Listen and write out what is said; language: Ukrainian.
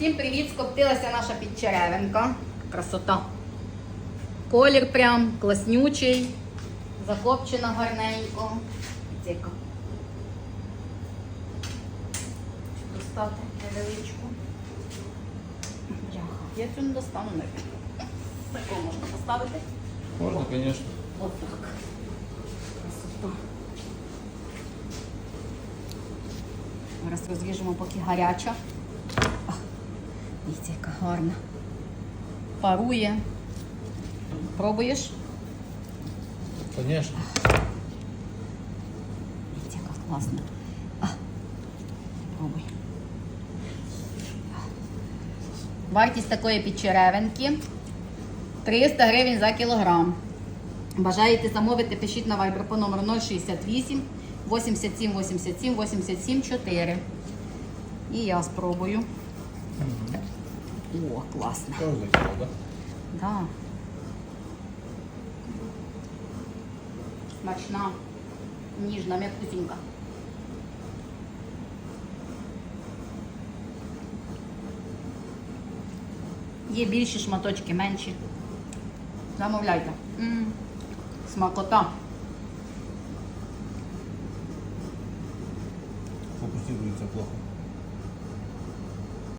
Всім привіт! Скоптилася наша підчеревинка. Красота. Колір прям класнючий, закопчена гарненько. Ціка. Достати невеличку. Я цю не достану навіть. Таку можна поставити. Можно, конечно. Отак. Красота. Зараз розріжемо, поки гаряча. Дивіться, яка гарна. Парує. Пробуєш? Конечно. Дивіться, яка класна. А, пробуй. Вартість такої підчеревинки 300 гривень за кілограм. Бажаєте замовити, пишіть на Viber по номеру 068 87 87 87 4. І я спробую. О, класно. Тоже закинул, да? Да. Смачна, ніжна, м'якусінька. Є більші шматочки, менші. Замовляйте. М, Смакота. Фокусируется плохо.